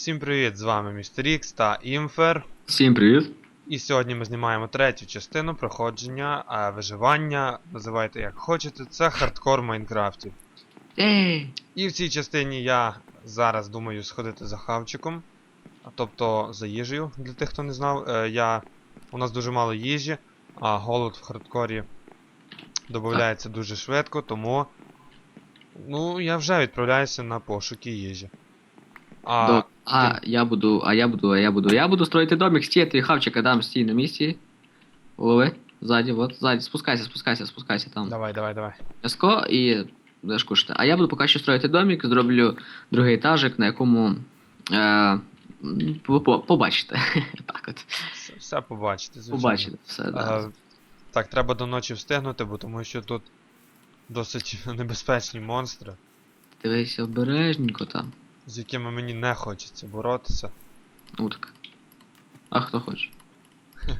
Всім привіт, з вами Містер Ікс та Імфер. Всім привіт. І сьогодні ми знімаємо третю частину проходження а, виживання, називайте як хочете, це хардкор в Майнкрафті. Ей! І в цій частині я зараз думаю сходити за хавчиком, тобто за їжею, для тих, хто не знав. Е, я... У нас дуже мало їжі, а голод в хардкорі додається дуже швидко, тому. Ну, я вже відправляюся на пошуки їжі. А, До... А я буду, а я буду, а я буду, я буду строїти домик, стій, ти хавчика дам, стій на місці. Лови, ззаді, от, ззаді, спускайся, спускайся, спускайся там. Давай, давай, давай. М'яско і будеш кушати. А я буду поки що строїти домик, зроблю другий етажик, на якому е, побачите. так от. Все, все побачите, звичайно. Побачите все, да. Е, так, треба до ночі встигнути, бо тому що тут досить небезпечні монстри, Дивись обережненько там. З якими мені не хочеться боротися. Ну так. А хто хоче?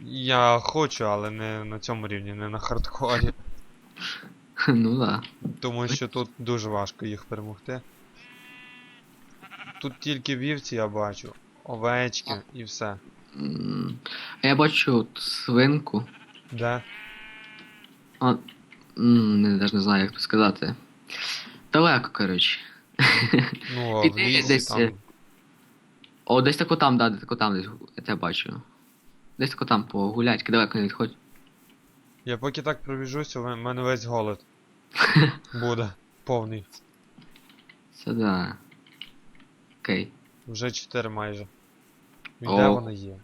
Я хочу, але не на цьому рівні, не на хардкорі. ну да. Тому що тут дуже важко їх перемогти. Тут тільки вівці я бачу, овечки і все. А я бачу от свинку. Де? А, м, не, навіть не знаю, як це сказати. Далеко, коротше. Ну, в Піди лісі десь, там. О, десь тако там, да, десь тако там десь я тебе бачу. Десь тако там погулять, далеко не відходь. Я поки так пробіжуся, в мене весь голод буде повний. Це да. Окей. Вже 4 майже. І О. де вона є?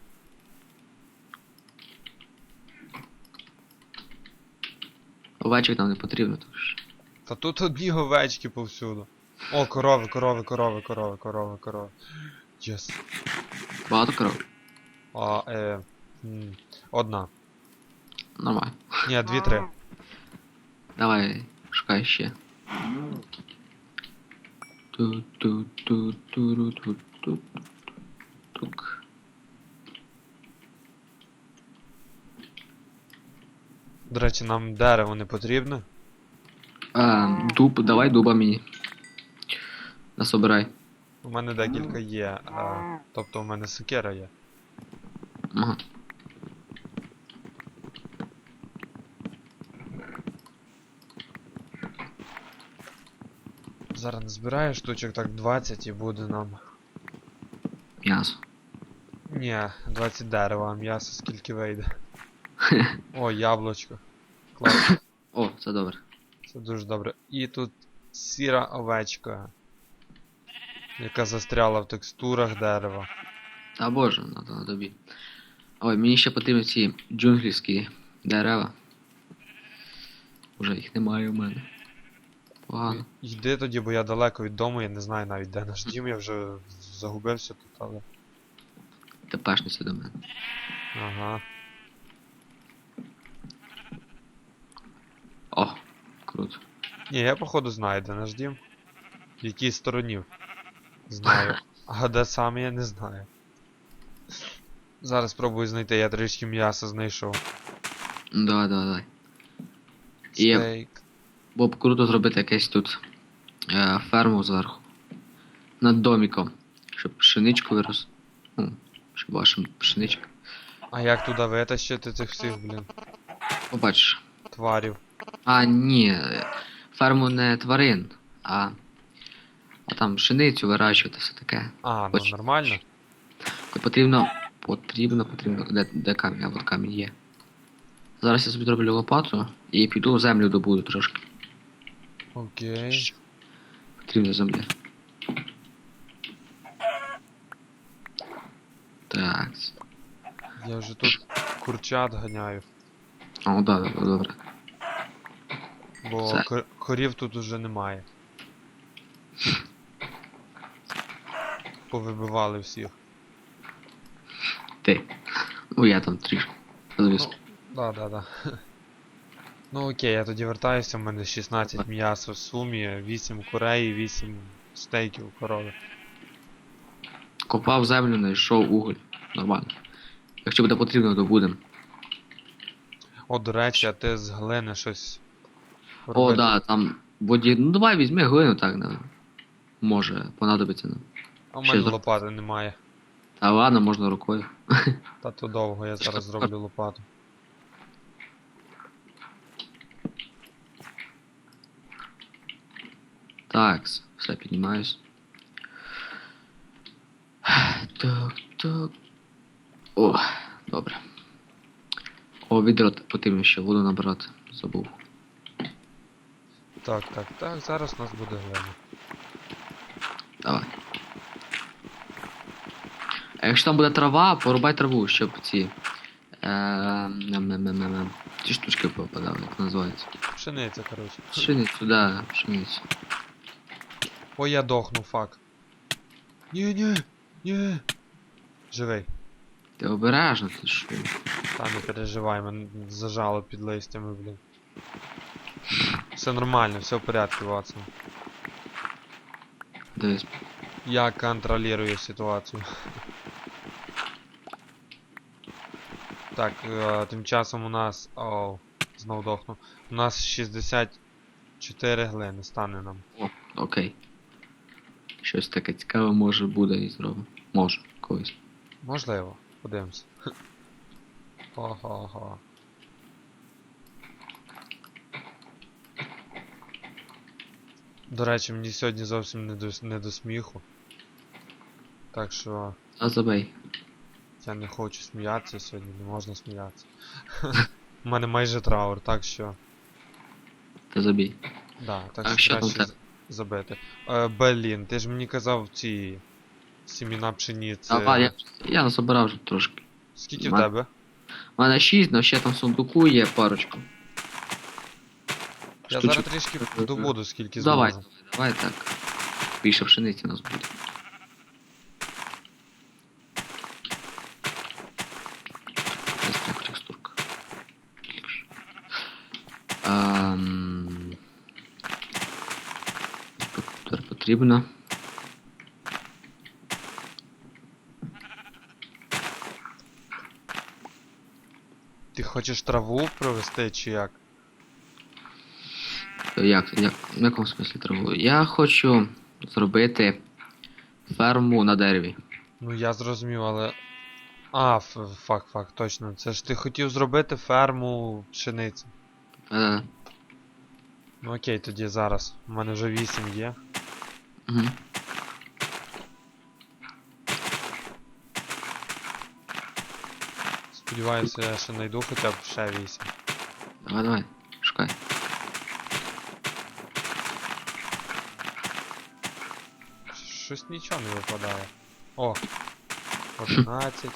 Овечок нам не потрібно, тож. Та тут одні овечки повсюду. О, корови, корови, корови, корови, корови, корови. Єс. Багато коров. А, е. м, Одна. Нормально. Ні, дві-три. Давай, шукай ще. Ту-ту-ту-ту-ру-ту-ту-тук. До речі, нам дерево не потрібне. А, дуб, давай дуба мені. Насобирай. У мене декілька є. А, тобто у мене сокира є. Ага. Зараз назбираю штучок так 20 і буде нам. М'ясо. Ні, 20 дерева, а м'ясо скільки вийде. О, яблучко. Клас, О, це добре. Це дуже добре. І тут сіра овечка. Яка застряла в текстурах дерева. Та боже, на, на тобі. Ой, мені ще потрібні ці джунглівські дерева. Уже їх немає у мене. Погано. Йди тоді, бо я далеко від дому, я не знаю навіть де наш дім, я вже загубився тут, але. Тепешниця до мене. Ага. О, круто. Ні, я походу знаю, де наш дім. В якій стороні. Знаю. А де саме я не знаю. Зараз спробую знайти, я трішки м'яса знайшов. Давай, давай, давай. І Стейк. було б круто зробити якесь тут е, ферму зверху. Над доміком. Щоб пшеничку вирос. Ну, щоб була пшеничка. А як туди витащити цих всіх, блін, Побачиш. тварів? А, ні. Ферму не тварин, а. А там пшеницю вирощувати, все таке. А, ну Хоч- нормально. Потрібно. Потрібно, потрібно. Де, де камінь? А от камінь є. Зараз я собі зроблю лопату і піду землю добуду трошки. Окей. Потрібно земля. Так. Я вже тут курчат ганяю. О, да, да, да, добре. Бо Це- кор- корів тут уже немає. Повибивали всіх. Ти. Ну я там трішки. Звісно. Да, да, да. Ну окей, я тоді вертаюся, в мене 16 м'яса в сумі, 8 курей, 8 стейків корови. Копав землю, знайшов уголь. Нормально. Якщо буде потрібно, то будемо. О, до речі, а ти з глини щось. О, да, там воді. Ну давай візьми глину так, да. може понадобиться нам. А в Ще мене за- лопати немає. Та ладно, можна рукою. Та то довго, я зараз зроблю лопату. Так, все піднімаюсь. Так, так. О, добре. О, відро потрібно ще воду набрати. Забув. Так, так, так, зараз у нас буде глина. Давай. А якщо там буде трава, порубай траву, щоб ці. Е, ням-ням-ням-ням. Ці штучки попадали, як називається. Пшениця, коротше. Пшеницю, да, пшеницю. Ой, я дохну, фак. Ні, ні, ні. Живий. Ти обережно, ти що? Та не переживай, мене зажало під листями, блін. Все нормально, все в порядку, Ватсон. Дивись. Я контролирую ситуацію. Так, е, тим часом у нас. Оу, знов дохну. У нас 64 глини стане нам. О, окей. Щось таке цікаве може буде і зробимо. Може, колись. Можливо, подивимось. Ого-го. До речі, мені сьогодні зовсім не до, не до сміху. Так що А забей. я не хочу сміятися сьогодні, не можна сміятися. У мене майже траур, так що. Та забій. Да, так А що краще забити. Е, Блін, ти ж мені казав ці сіміна пшениці. А, я, я насобирав вже трошки. Скільки в тебе? У мене 6, але ще там в сундуку є парочку. Я Штучок. зараз трішки добуду, скільки Давай, зможу. давай так. Більше пшениці у нас буде. Ось так, текстурка. Ам... Тепер потрібно. Ти хочеш траву провести чи як? Як, як, в якому смислі траву? Я хочу зробити ферму на дереві. Ну я зрозумів, але. А, фак, фак, точно. Це ж ти хотів зробити ферму пшениці. Е, Ну окей, тоді зараз. У мене вже 8 є. угу. Сподіваюся, я ще знайду хоча б ще 8. Давай, давай, шукай. Щось нічого не випадає. О! 11.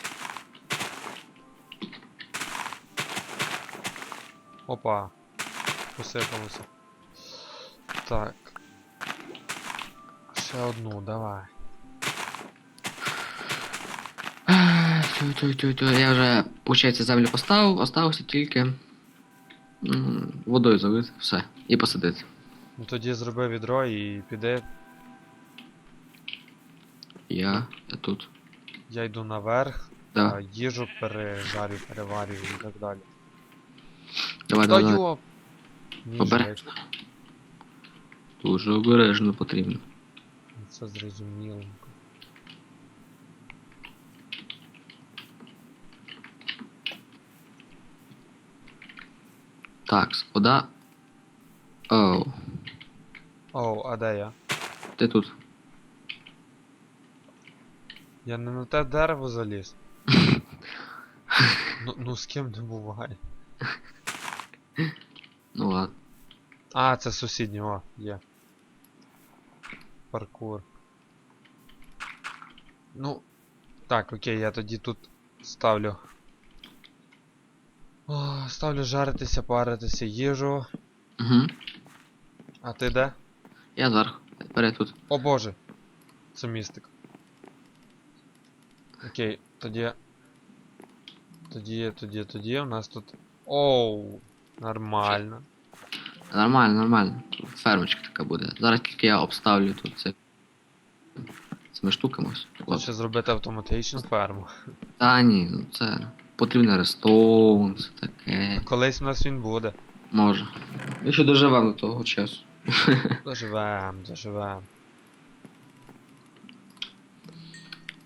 Опа. Посипалося. Так. Ще одну, давай. Тю-тю-тю-тю. Я вже, виходить, землю поставив, оставився тільки водою залити, все, і посадити. Ну тоді зроби відро і піди. Я, я тут. Я йду наверх, Да. а, їжу пережарю, переварюю і так далі. Давай, давай, давай. йоп! Ні, Обережно. Дуже обережно потрібно. Це зрозуміленько. Так, вода. Оу, Оу, а де я? ти тут. Я не на те дерево заліз. ну, ну з ким не буває. Ну ладно. А, це сусіднє, о, є. Паркур. Ну. Так, окей, я тоді тут ставлю. О, ставлю жаритися, паритися їжу. Угу. А ти де? Я зверху. Бери тут. О боже! Це містик. Окей, тоді. Тоді, тоді, тоді у нас тут. Оу! Нормально. Нормально, нормально. Фермочка така буде. Зараз тільки я обставлю тут це. Цими штуками. Хоче зробити автоматичну ферму. Та ні, ну це потрібно рестоун, все таке. Колись у нас він буде. Може. Якщо доживемо до того часу. Доживем, доживем.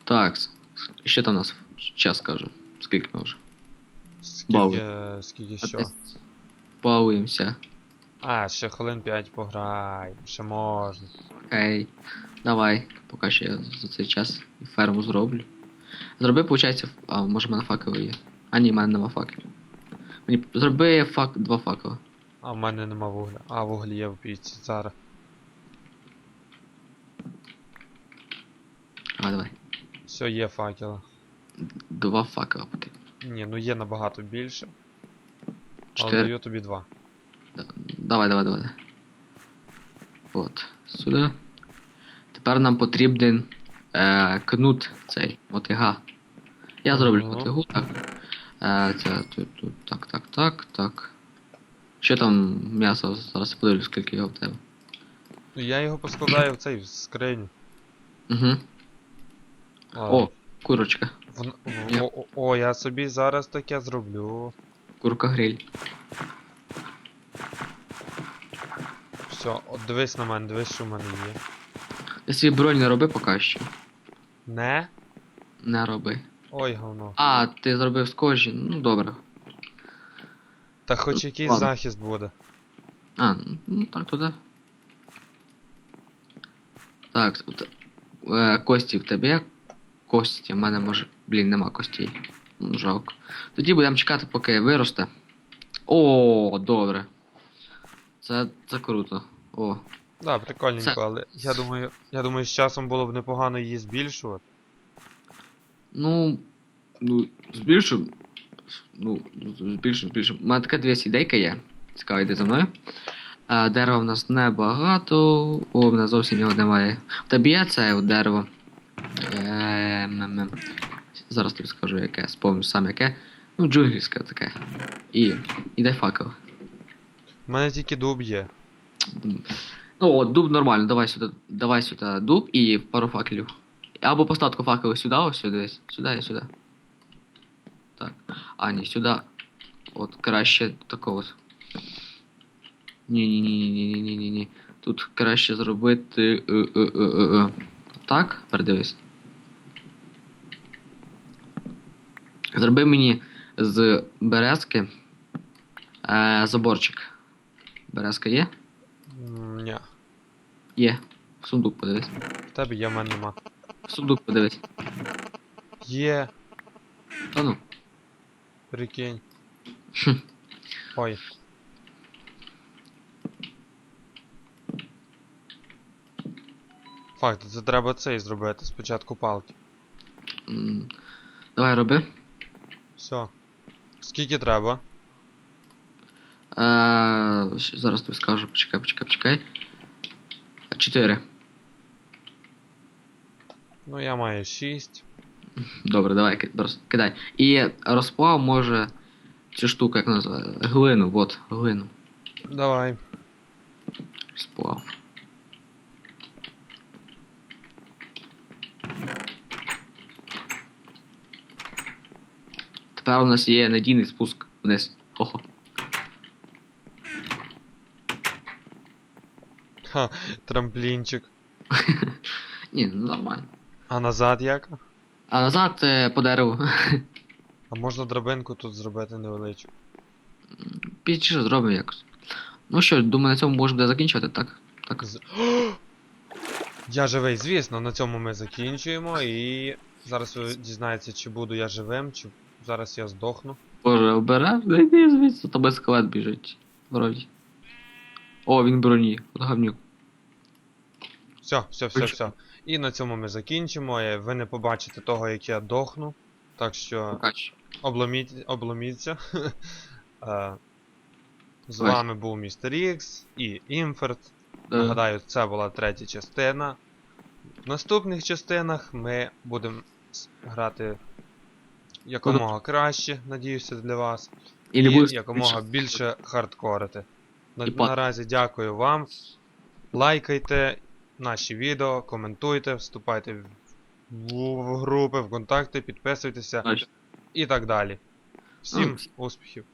Так, с- що там у нас час кажу? Скільки ми вже? Скільки, скільки А що? Балуємося. А, ще хвилин 5 пограй, ще можна. Окей. Давай, поки що я за цей час ферму зроблю. Зроби, виходить, а може в мене факели є. А ні, в мене нема факелів. Мені зроби фак... два факела. А в мене нема вугля. А, вуглі є в піці. Зараз. А, давай. Все, є факела. Два факела потрібно. Ні, ну є набагато більше. Але Чотири. даю тобі два. Да- Давай, давай, давай. От, сюди. Тепер нам потрібен е, кнут цей, мотига. Я зроблю Ага. мотигу, так. Е, це тут, тут, так, так, так, так. Що там м'ясо? Зараз я подивлюсь, скільки його в тебе. Ну я його поскладаю в цей в скриню. Угу. А, О, курочка. в- в- Я- о, о, я собі зараз таке зроблю. Курка гриль. Все, от дивись на мене, дивись, що в мене є. Ти свій бронь не роби поки що. Не? Не роби. Ой, говно. А, ти зробив з кожі, ну добре. Та хоч якийсь ладно. захист буде. А, ну так туди. Так, от, е, кості в тебе є? Кості, в мене може. Блін, нема костей. Ну, жалко. Тоді будемо чекати, поки виросте. О, добре. Це, це круто. О. Да, прикольненько, Це- але я думаю, я думаю, з часом було б непогано її збільшувати. Ну. Ну, збільшу. Ну, збільшу, збільшу. У мене така дві ідейка є. Цікаво, йди за мною. А, дерева в нас небагато. О, в нас зовсім його немає. Тебе є це дерево. Ем, Зараз тобі скажу яке, спомню сам яке. Ну, джунглівське таке. І. І дай факел. У мене тільки дуб є. Ну, от, дуб нормально, давай сюди, давай сюди дуб і пару факелів. Або постатку факели сюди, ось сюди, десь. Сюди і сюди. Так. А, ні, сюди. От краще такого. Ні, ні, ні, ні, ні, ні, ні, ні. Тут краще зробити. Е, е, е. Так, передивись. Зроби мені з березки е, заборчик. Березка є? Ні. Є. В сундук подивись. В тебе є, в мене нема. В сундук подивись. Є, Та ну. прикинь. Хм. Ой. Факт, це треба цей зробити, спочатку палки. М, Давай роби. Все. Скільки треба? Е, щ- зараз тобі скажу, почекай, почекай, почекай. Чотири. Ну я маю 6. Добре, давай, ки- кидай. І розплав може цю штуку, як називає? Глину, от, глину. Давай. Сплав. Тепер у нас є надійний спуск вниз. Хо-хо. Ха, трамплінчик. Ні, ну нормально. А назад як? А назад е, по дереву. А можна драбинку тут зробити невеличку. Пізніше зробимо якось. Ну що, думаю, на цьому можемо буде закінчувати, так? Так. З- Я живий, звісно, на цьому ми закінчуємо і зараз ви дізнаєтеся, чи буду я живим, чи зараз я здохну. Боже, обережно, йди звідси, то без скелет біжить. Вроді. О, він броні, от гавнюк. Все, все, все, все. І на цьому ми закінчимо. е, Ви не побачите того, як я дохну. Так що Покач. обломіть, обломіться. Е, З вами був Містер Ікс і Імферт. Е, Нагадаю, це була третя частина. В наступних частинах ми будемо с- грати якомога краще, надіюся, для вас. І і якомога більше хардкорити. На, наразі дякую вам. Лайкайте наші відео, коментуйте, вступайте в, в, в групи, в контакти, підписуйтеся Значит. і так далі. Всім Ну, успіхів!